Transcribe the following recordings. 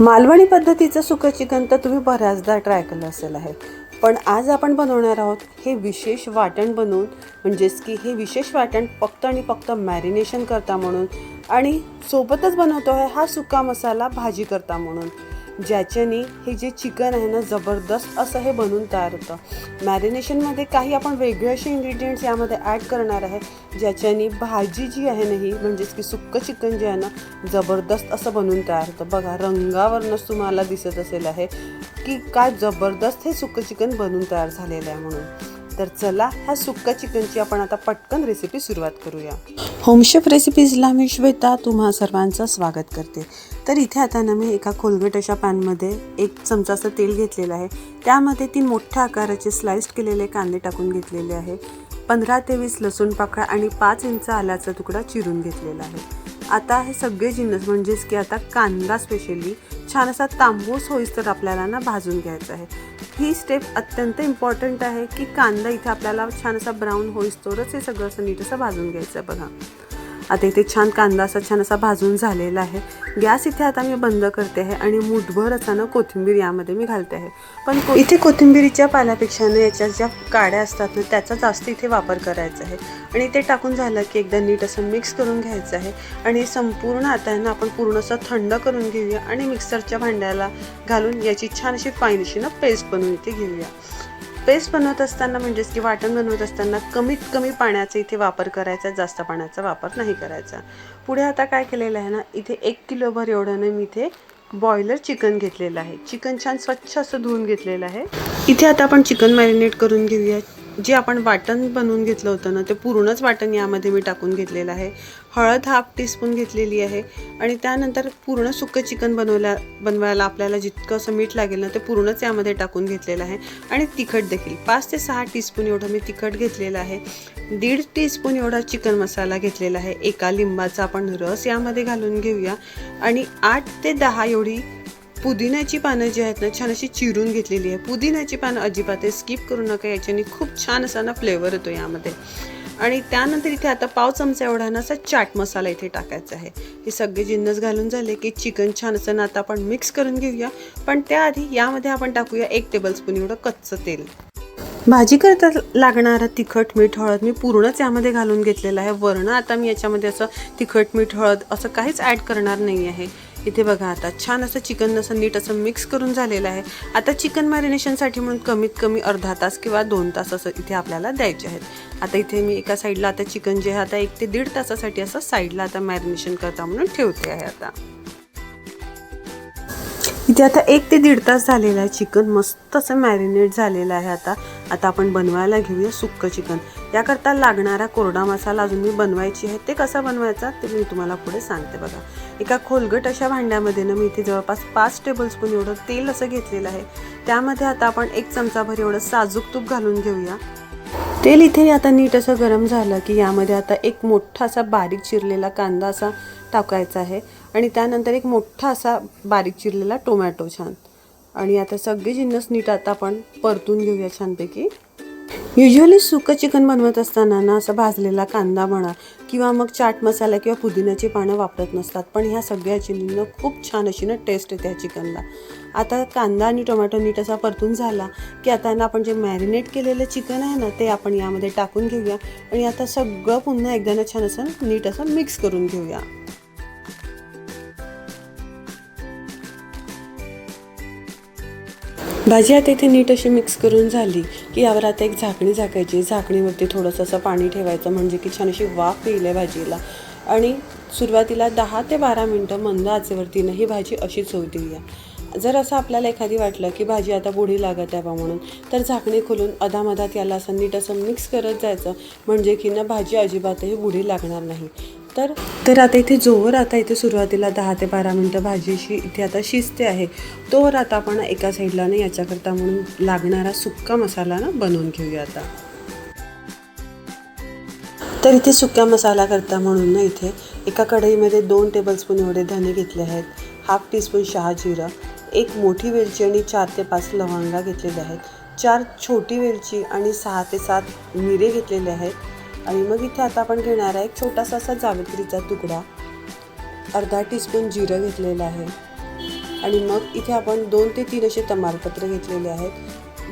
मालवणी पद्धतीचं सुकं चिकन तर तुम्ही बऱ्याचदा ट्राय केलं असेल आहे. पण आज आपण बनवणार आहोत हे विशेष वाटण बनवून म्हणजेच की हे विशेष वाटण फक्त आणि फक्त मॅरिनेशन करता म्हणून आणि सोबतच बनवतो आहे हा सुका मसाला भाजी करता म्हणून. ज्याच्याने हे जे चिकन आहे ना जबरदस्त असं हे बनवून तयार होतं. मॅरिनेशनमध्ये काही आपण वेगळे असे इन्ग्रेडियंट्स यामध्ये ॲड करणार आहे ज्याच्याने भाजी जी आहे ना ही म्हणजेच की सुक्कं चिकन जे आहे ना जबरदस्त असं बनवून तयार होतं. बघा रंगावरनंच तुम्हाला दिसत असेल आहे की काय जबरदस्त हे सुक्कं चिकन बनवून तयार झालेलं आहे म्हणून. तर चला ह्या सुक्का चिकनची आपण आता पटकन रेसिपी सुरुवात करूया. होमशेफ रेसिपीजला मी श्वेता तुम्हा सर्वांचं स्वागत करते. तर इथे आता ना मी एका खोलगट अशा पॅनमध्ये एक चमचाचं तेल घेतलेलं आहे. त्यामध्ये तीन मोठ्या आकाराचे स्लाइस्ड केलेले कांदे टाकून घेतलेले आहे. पंधरा ते वीस लसूण पाकळ्या आणि पाच इंच आल्याचा तुकडा चिरून घेतलेला आहे. आता हे सगळे जिन्नस म्हणजेच की आता कांदा स्पेशली छान असा तांबूस होईस तर आपल्याला ना भाजून घ्यायचा आहे. ही स्टेप अत्यंत इम्पॉर्टंट आहे की कांदा इथे आपल्याला छान असा ब्राऊन होईस तरच हे सगळं असं नीट असं भाजून घ्यायचं आहे बघा. आता इथे छान कांदा असा छान असा भाजून झालेला आहे. गॅस इथे आता मी बंद करते आहे आणि मुठभर असा ना कोथिंबीर यामध्ये मी घालते आहे. पण को- इथे कोथिंबीरीच्या पाल्यापेक्षा ना याच्या ज्या काड्या असतात ना त्याचा जास्त इथे वापर करायचा आहे. आणि ते टाकून झालं की एकदा नीट असं मिक्स करून घ्यायचं आहे. आणि संपूर्ण आता ना आपण पूर्ण असं थंड करून घेऊया आणि मिक्सरच्या भांड्याला घालून याची छान अशी फाईन अशी ना पेस्ट बनवून इथे घेऊया. पेस्ट बनवत असताना म्हणजेच की वाटण बनवत असताना कमीत कमी पाण्याचा इथे वापर करायचा जास्त पाण्याचा वापर नाही करायचा. पुढे आता काय केलेलं आहे ना इथे एक किलोभर एवढं मी इथे बॉयलर चिकन घेतलेलं आहे. चिकन छान स्वच्छ असं धुवून घेतलेलं आहे. इथे आता आपण चिकन मॅरिनेट करून घेऊया जे आपण वाटण बनवून घेतलं होतं ना ते पूर्णच वाटण यामध्ये मी टाकून घेतलेलं आहे. हळद हाफ टीस्पून घेतलेली आहे आणि त्यानंतर पूर्ण सुकं चिकन बनवल्या बनवायला आपल्याला जितकं असं मीठ लागेल ना ते पूर्णच यामध्ये टाकून घेतलेलं आहे. आणि तिखट देखील पाच ते सहा टीस्पून एवढं मी तिखट घेतलेलं आहे. दीड टीस्पून एवढा चिकन मसाला घेतलेला आहे. एका लिंबाचा आपण रस यामध्ये घालून घेऊया. आणि आठ ते दहा एवढी पुदिन्याची पानं जी आहेत ना छान अशी चिरून घेतलेली आहे. पुदिन्याची पानं अजिबात आहे. स्किप करू नका याच्याने. खूप छान असा ना फ्लेवर येतो यामध्ये. आणि त्यानंतर इथे आता पाव चमचा एवढा ना असा चाट मसाला इथे टाकायचा आहे. हे सगळे जिन्नस घालून झाले की चिकन छान असं ना आता आपण मिक्स करून घेऊया. पण त्याआधी यामध्ये आपण टाकूया एक टेबलस्पून एवढं कच्चं तेल. भाजी करता लागणारं तिखट मीठ हळद मी पूर्णच यामध्ये घालून घेतलेलं आहे. वरण आता मी याच्यामध्ये असं तिखट मीठ हळद असं काहीच ॲड करणार नाही आहे इथे बघा आता छान असं चिकन असं नीट असं मिक्स करून झालेलं आहे. आता चिकन मॅरिनेशनसाठी म्हणून कमीत कमी अर्धा तास किंवा दोन तास असं इथे आपल्याला द्यायचे आहेत. आता इथे मी एका साईडला आता चिकन जे आहे आता एक ते दीड तासासाठी असं साईडला आता मॅरिनेशन करता म्हणून ठेवते आहे आता. इथे आता एक ते दीड तास झालेला आहे चिकन मस्त असं मॅरिनेट झालेलं आहे आता. आता आपण बनवायला घेऊया सुक्कं चिकन. याकरता लागणारा कोरडा मसाला अजून मी बनवायची आहे. ते कसा बनवायचा ते मी तुम्हाला पुढे सांगते बघा. एका खोलगट अशा भांड्यामध्ये ना मी इथे जवळपास पाच टेबलस्पून एवढं तेल असं घेतलेलं आहे. त्यामध्ये आता आपण एक चमचाभर एवढं साजूक तूप घालून घेऊया. तेल इथे आता नीट असं गरम झालं की यामध्ये आता एक मोठा असा बारीक चिरलेला कांदा असा टाकायचा आहे. आणि त्यानंतर एक मोठा असा बारीक चिरलेला टोमॅटो छान. आणि आता सगळे जिन्नस नीट आता आपण परतून घेऊया छानपैकी. युजली सुकं चिकन बनवत असताना ना असं भाजलेला कांदा म्हणा किंवा मग चाट मसाला किंवा पुदिन्याची पानं वापरत नसतात. पण ह्या सगळ्या चिलींना खूप छान अशी ना टेस्ट येते ह्या चिकनला. आता कांदा आणि टोमॅटो नीट असा परतून झाला की आता ना आपण जे मॅरिनेट केलेलं चिकन आहे ना ते आपण यामध्ये टाकून घेऊया. आणि आता सगळं पुन्हा एकदा ना छान असं नीट असं मिक्स करून घेऊया. भाजी आता इथे नीट अशी मिक्स करून झाली की यावर आता एक झाकणी झाकायची. झाकणीवरती थोडंसं असं पाणी ठेवायचं म्हणजे की छान अशी वाफ येईल आहे भाजीला. आणि सुरुवातीला दहा ते बारा मिनटं मंद आचेवरतीनं ही भाजी अशीच होऊ देऊया. जर असं आपल्याला एखादी वाटलं की भाजी आता बुढी लागत आहे बा म्हणून तर झाकणी खोलून अधामधात याला असं नीट असं मिक्स करत जायचं. म्हणजे की ना भाजी अजिबातही बुढी लागणार नाही. तर तर आता इथे जोवर आता इथे सुरुवातीला दहा ते बारा मिनटं भाजीशी इथे आता शिजते आहे. तोवर आता आपण एका साईडला ना याच्याकरता म्हणून लागणारा सुक्का मसाला ना बनवून घेऊया आता. तर इथे सुक्या मसाला करता म्हणून ना इथे एका कढईमध्ये दोन टेबलस्पून एवढे धने घेतले आहेत हाफ टीस्पून शहा जिरं एक मोठी वेलची आणि चार ते पाच लवंगा घेतलेल्या आहेत चार छोटी वेलची आणि सहा ते सात मिरे घेतलेले आहेत. आणि मग इथे आता आपण घेणार आहे एक छोटासा असा जावित्रीचा तुकडा. अर्धा टीस्पून जिरं घेतलेलं आहे. आणि मग इथे आपण दोन ते तीन असे तमालपत्र घेतलेले आहेत.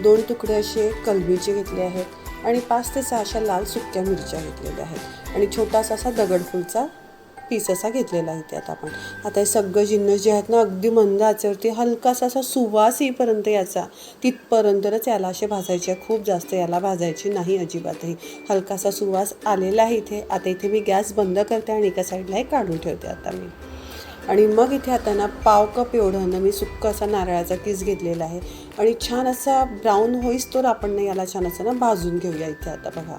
दोन तुकडे असे कलबीचे घेतले आहेत. आणि पाच ते सहा अशा लाल सुक्या मिरच्या घेतलेल्या आहेत. आणि छोटासा असा दगडफूलचा पीस असा घेतलेला आहे त्यात आपण. आता हे सगळं जिन्नस जे आहेत ना अगदी मंद आचरती हलकासा असा सुवास येईपर्यंत याचा. तिथपर्यंतच याला असे भाजायचे आहे. खूप जास्त याला भाजायची नाही अजिबातही हलकासा सुवास आलेला आहे इथे. आता इथे मी गॅस बंद करते आणि एका साईडला हे काढून ठेवते आता मी. आणि मग इथे आता ना पाव कप एवढं ना मी सुक्क असा नारळाचा किस घेतलेला आहे. आणि छान असा ब्राऊन होईस तर आपण ना याला छान असं ना भाजून घेऊया इथे आता बघा.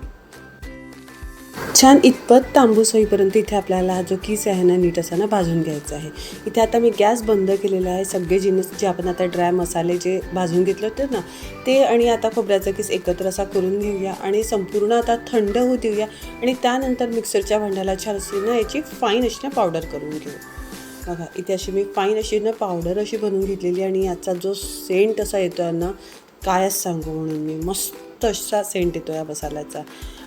छान इतपत तांबूस होईपर्यंत इथे आपल्याला हा जो किस आहे ना नीट असा ना भाजून घ्यायचा आहे. इथे आता मी गॅस बंद केलेला आहे. सगळे जिन्नस जे आपण आता ड्राय मसाले जे भाजून घेतले होते ना ते आणि आता खोबऱ्याचा किस एकत्र असा करून घेऊया आणि संपूर्ण आता थंड होऊ देऊया आणि त्यानंतर मिक्सरच्या भांड्याला छान अशी ना याची फाईन अशी ना पावडर करून घेऊ. बघा इथे अशी मी फाईन अशी ना पावडर अशी बनवून घेतलेली आणि याचा जो सेंट असा येतो ना कायच सांगू म्हणून मी मस्त तशा सेंट येतो या मसाल्याचा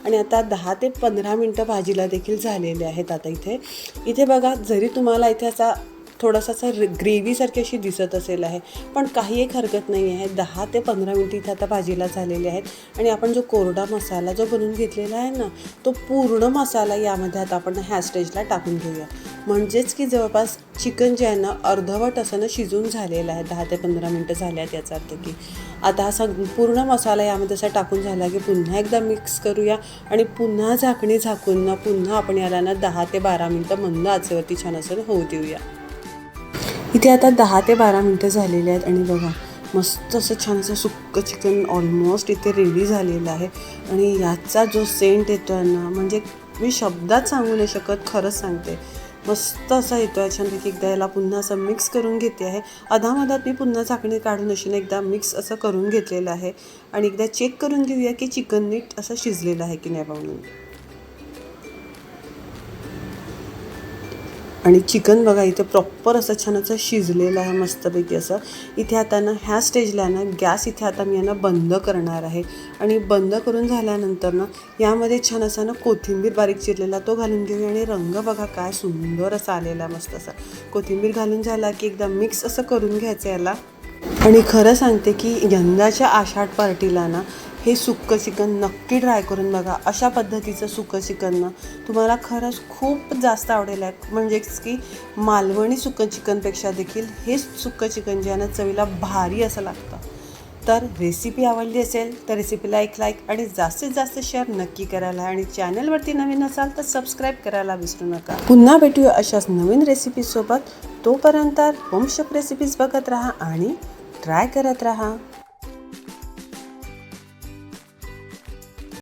आणि आता दहा ते पंधरा मिनटं भाजीला देखील झालेले आहेत आता इथे. इथे बघा जरी तुम्हाला इथे असा थोडासा असा ग्रेव्हीसारखी अशी दिसत असेल आहे. पण काही एक हरकत नाही आहे. दहा ते पंधरा मिनटं इथे आता भाजीला झालेले आहेत. आणि आपण जो कोरडा मसाला जो बनवून घेतलेला आहे ना तो पूर्ण मसाला यामध्ये आता आपण ह्या स्टेजला टाकून घेऊया. म्हणजेच की जवळपास चिकन जे आहे ना अर्धवट असं ना शिजून झालेलं आहे. दहा ते पंधरा मिनटं झाले आहेत याचा अर्थ की. आता हा संपूर्ण मसाला यामध्ये असा टाकून झाला की पुन्हा एकदा मिक्स करूया. आणि पुन्हा झाकणी झाकून ना पुन्हा आपण याला ना दहा ते बारा मिनटं मंद आचेवरती छान असं होऊ देऊया. इथे आता दहा ते बारा मिनटं झालेली आहेत आणि बघा मस्त असं छान असं सुक्कं चिकन ऑलमोस्ट इथे रेडी झालेलं आहे. आणि याचा जो सेंट येतो आहे ना म्हणजे मी शब्दात सांगू नाही शकत खरंच सांगते. मस्त असा येतो आहे छानपैकी एकदा याला पुन्हा असं मिक्स करून घेते आहे. अधामधात मी पुन्हा झाकणी काढून अशी ना एकदा मिक्स असं करून घेतलेलं आहे. आणि एकदा चेक करून घेऊया की चिकन नीट असं शिजलेलं आहे की नाही म्हणून आणि चिकन बघा इथे प्रॉपर असं छान असं शिजलेलं आहे मस्तपैकी असं. इथे आता ना ह्या स्टेजला ना गॅस इथे आता मी यांना बंद करणार आहे. आणि बंद करून झाल्यानंतर ना यामध्ये छान असा ना कोथिंबीर बारीक चिरलेला तो घालून घेऊया. आणि रंग बघा काय सुंदर असा आलेला आहे मस्त असा. कोथिंबीर घालून झाला की एकदा मिक्स असं करून घ्यायचं याला. आणि खरं सांगते की यंदाच्या आषाढ पार्टीला ना हे सुक्कं चिकन नक्की ट्राय करून बघा. अशा पद्धतीचं सुकं चिकन तुम्हाला खरंच खूप जास्त आवडेल आहे म्हणजेच की मालवणी सुक्कं चिकनपेक्षा देखील हे सुक्कं चिकन जे आहे ना चवीला भारी असं लागतं. तर रेसिपी आवडली असेल तर रेसिपीला एक लाईक आणि जास्तीत जास्त शेअर नक्की करायला आणि चॅनलवरती नवीन असाल तर सबस्क्राईब करायला विसरू नका. पुन्हा भेटूया अशाच नवीन रेसिपीसोबत तोपर्यंत होमशॉप रेसिपीज बघत राहा आणि ट्राय करत राहा.